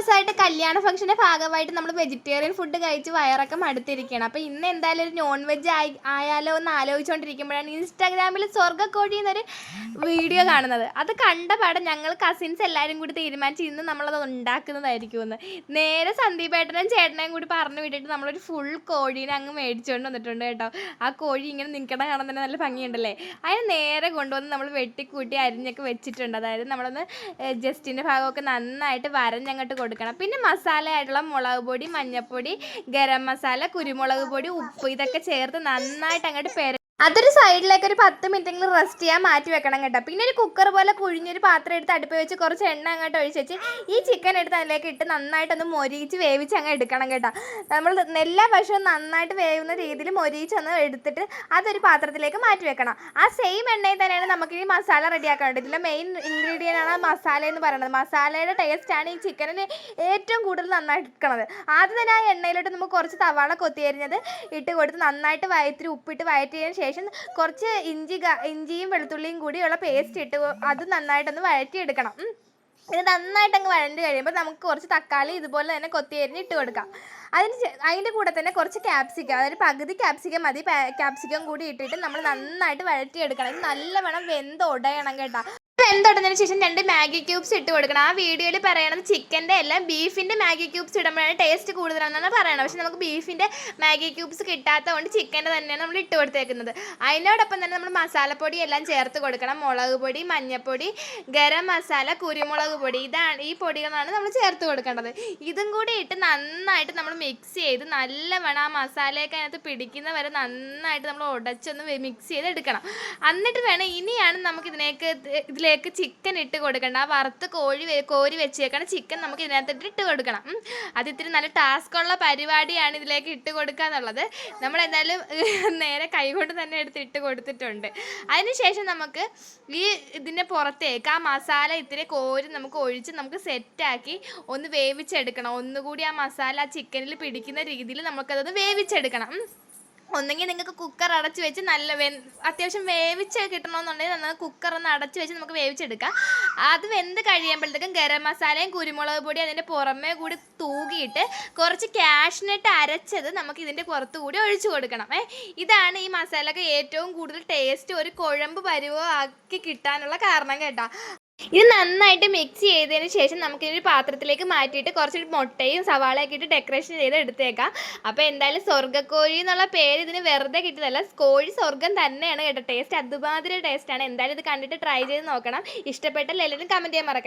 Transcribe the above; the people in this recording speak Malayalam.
ദിവസമായിട്ട് കല്യാണ ഫംഗ്ഷന്റെ ഭാഗമായിട്ട് നമ്മൾ വെജിറ്റേറിയൻ ഫുഡ് കഴിച്ച് വയറൊക്കെ മടുത്തിരിക്കുകയാണ് അപ്പോൾ ഇന്ന് എന്തായാലും ഒരു നോൺ വെജ് ആയി ആയാലോ എന്ന് ആലോചിച്ചുകൊണ്ടിരിക്കുമ്പോഴാണ് ഇൻസ്റ്റാഗ്രാമിൽ സ്വർഗക്കോഴി എന്നൊരു വീഡിയോ കാണുന്നത്. അത് കണ്ട പാടെ ഞങ്ങൾ കസിൻസ് എല്ലാവരും കൂടി തീരുമാനിച്ച് ഇന്ന് നമ്മളത് ഉണ്ടാക്കുന്നതായിരിക്കും എന്ന് നേരെ സന്ദീപേട്ടനും ചേട്ടനെയും കൂടി പറഞ്ഞു വിട്ടിട്ട് നമ്മളൊരു ഫുൾ കോഴീനെ അങ്ങ് മേടിച്ചുകൊണ്ട് വന്നിട്ടുണ്ട് കേട്ടോ. ആ കോഴി ഇങ്ങനെ നിൽക്കണ കാണാൻ തന്നെ നല്ല ഭംഗിയുണ്ടല്ലേ? അതിന് നേരെ കൊണ്ടുവന്ന് നമ്മൾ വെട്ടിക്കൂട്ടി അരിഞ്ഞൊക്കെ വെച്ചിട്ടുണ്ട്. അതായത് നമ്മളൊന്ന് ജസ്റ്റിന്റെ ഭാഗമൊക്കെ നന്നായിട്ട് വരഞ്ഞങ്ങോട്ട് കൊടുക്കണം. പിന്നെ മസാല ആയിട്ടുള്ള മുളക് പൊടി മഞ്ഞൾപ്പൊടി ഗരം മസാല കുരുമുളക് പൊടി ഉപ്പ് ഇതൊക്കെ ചേർത്ത് നന്നായിട്ട് അങ്ങോട്ട് പെര അതൊരു സൈഡിലേക്ക് ഒരു പത്ത് മിനിറ്റെങ്കിലും റെസ്റ്റ് ചെയ്യാൻ മാറ്റി വെക്കണം കേട്ടോ. പിന്നെ ഒരു കുക്കർ പോലെ കുഴിഞ്ഞൊരു പാത്രം എടുത്ത് അടുപ്പ് വെച്ച് കുറച്ച് എണ്ണ അങ്ങോട്ട് ഒഴിച്ച് വെച്ച് ഈ ചിക്കൻ എടുത്ത് അതിലേക്ക് ഇട്ട് നന്നായിട്ടൊന്ന് മൊരിയിച്ച് വേവിച്ച് അങ്ങ് എടുക്കണം കേട്ടോ. നമ്മൾ എല്ലാ വശവും നന്നായിട്ട് വേവുന്ന രീതിയിൽ മൊരിയിച്ച് ഒന്ന് എടുത്തിട്ട് അതൊരു പാത്രത്തിലേക്ക് മാറ്റി വെക്കണം. ആ സെയിം എണ്ണയിൽ തന്നെയാണ് നമുക്ക് ഈ മസാല റെഡിയാക്കേണ്ടത് ഇതിലെ മെയിൻ ഇൻഗ്രീഡിയന്റ് ആണ് മസാല എന്ന് പറയുന്നത്. മസാലയുടെ ടേസ്റ്റാണ് ഈ ചിക്കനിന് ഏറ്റവും കൂടുതൽ നന്നായിട്ട് എടുക്കണത് ആദ്യം തന്നെ ആ എണ്ണയിലോട്ട് നമുക്ക് കുറച്ച് സവാള കൊത്തിയരിഞ്ഞത് ഇട്ട് കൊടുത്ത് നന്നായിട്ട് വയറ്റിൽ ഉപ്പിട്ട് വയറ്റിയതിന് ശേഷം കുറച്ച് ഇഞ്ചി ഇഞ്ചിയും വെളുത്തുള്ളിയും കൂടിയുള്ള പേസ്റ്റ് ഇട്ട് അത് നന്നായിട്ടൊന്ന് വഴറ്റിയെടുക്കണം. ഇത് നന്നായിട്ട് അങ്ങ് വഴണ്ട് കഴിയുമ്പോൾ നമുക്ക് കുറച്ച് തക്കാളി ഇതുപോലെ തന്നെ കൊത്തിയരിഞ്ഞ് ഇട്ട് കൊടുക്കാം. അതിന് അതിന്റെ കൂടെ തന്നെ കുറച്ച് ക്യാപ്സിക്കം അതായത് പകുതി ക്യാപ്സിക്കം മതി ക്യാപ്സിക്കം കൂടി ഇട്ടിട്ട് നമ്മൾ നന്നായിട്ട് വഴറ്റിയെടുക്കണം. ഇത് നല്ലവണ്ണം വെന്ത് ഉടയണം കേട്ടോ. വെന്തുടഞ്ഞതിന് ശേഷം രണ്ട് മാഗി ക്യൂബ്സ് ഇട്ട് കൊടുക്കണം. ആ വീഡിയോയിൽ പറയണത് ചിക്കന്റെ അല്ല ബീഫിന്റെ മാഗി ക്യൂബ്സ് ഇടുമ്പോഴാണ് ടേസ്റ്റ് കൂടുതലാണെന്നാണ് പറയണത്. പക്ഷെ നമുക്ക് ബീഫിന്റെ മാഗി ക്യൂബ്സ് കിട്ടാത്തത് കൊണ്ട് ചിക്കന്റെ തന്നെയാണ് നമ്മൾ ഇട്ട് കൊടുത്തേക്കുന്നത്. അതിനോടൊപ്പം തന്നെ നമ്മൾ മസാലപ്പൊടി എല്ലാം ചേർത്ത് കൊടുക്കണം. മുളക് പൊടി മഞ്ഞൾപ്പൊടി ഗരം മസാല കുരുമുളക് പൊടി. ഇതാണ് ഈ പൊടികളാണ് നമ്മൾ ചേർത്ത് കൊടുക്കേണ്ടത്. ഇതും കൂടി ഇട്ട് നന്നായിട്ട് നമ്മൾ മിക്സ് ചെയ്ത് നല്ലവണ്ണം ആ മസാലയൊക്കെ അതിനകത്ത് പിടിക്കുന്ന വരെ നന്നായിട്ട് നമ്മൾ ഉടച്ചൊന്ന് മിക്സ് ചെയ്ത് എടുക്കണം എന്നിട്ട് വേണം ഇനിയാണ് നമുക്ക് ഇതിലേക്ക് ഇതിലേക്ക് ചിക്കൻ ഇട്ട് കൊടുക്കണം. ആ വറുത്ത് കോഴി കോരി വെച്ചേക്കണ ചിക്കൻ നമുക്ക് ഇതിനകത്തിട്ട് ഇട്ട് കൊടുക്കണം. അത് ഇത്തിരി നല്ല ടാസ്ക് ഉള്ള പരിപാടിയാണ് ഇതിലേക്ക് ഇട്ട് കൊടുക്കുക എന്നുള്ളത്. നമ്മൾ എന്തായാലും നേരെ കൈകൊണ്ട് തന്നെ എടുത്ത് ഇട്ട് കൊടുത്തിട്ടുണ്ട്. അതിനുശേഷം നമുക്ക് ഈ ഇതിന്റെ പുറത്തേക്ക് ആ മസാല ഇത്തിരി കോരി നമുക്ക് ഒഴിച്ച് നമുക്ക് സെറ്റാക്കി ഒന്ന് വേവിച്ചെടുക്കണം. ഒന്നുകൂടി ആ മസാല ആ ചിക്കനിൽ പിടിക്കുന്ന രീതിയിൽ നമുക്കതൊന്ന് വേവിച്ചെടുക്കണം. ഒന്നെങ്കിൽ നിങ്ങൾക്ക് കുക്കർ അടച്ച് വെച്ച് നല്ല വെ അത്യാവശ്യം വേവിച്ച് കിട്ടണമെന്നുണ്ടെങ്കിൽ നമ്മൾ കുക്കർ ഒന്ന് അടച്ച് വെച്ച് നമുക്ക് വേവിച്ചെടുക്കാം. അത് വെന്ത് കഴിയുമ്പോഴത്തേക്കും ഗരം മസാലയും കുരുമുളക് പൊടി അതിന്റെ പുറമേ കൂടി തൂകിയിട്ട് കുറച്ച് കാഷ്നട്ട് അരച്ചത് നമുക്ക് ഇതിന്റെ പുറത്ത് കൂടി ഒഴിച്ചു കൊടുക്കണം. ഏ ഇതാണ് ഈ മസാലയൊക്കെ ഏറ്റവും കൂടുതൽ ടേസ്റ്റ് ഒരു കുഴമ്പ് പരുവോ ആക്കി കിട്ടാനുള്ള കാരണം കേട്ടോ. ഇത് നന്നായിട്ട് മിക്സ് ചെയ്തതിന് ശേഷം നമുക്ക് ഒരു പാത്രത്തിലേക്ക് മാറ്റിയിട്ട് കുറച്ച് മുട്ടയും സവാളയൊക്കെ ഇട്ട് ഡെക്കറേഷൻ ചെയ്ത് എടുത്തേക്കാം. അപ്പോൾ എന്തായാലും സ്വർഗക്കോഴി എന്നുള്ള പേര് ഇതിന് വെറുതെ കിട്ടിയതല്ല. കോഴി സ്വർഗം തന്നെയാണ് കേട്ടോ. ടേസ്റ്റ് അതുമാതിരി ടേസ്റ്റാണ് എന്തായാലും ഇത് കണ്ടിട്ട് ട്രൈ ചെയ്ത് നോക്കണം. ഇഷ്ടപ്പെട്ടാൽ എല്ലാവരും കമന്റ് ചെയ്യാൻ മറക്കണം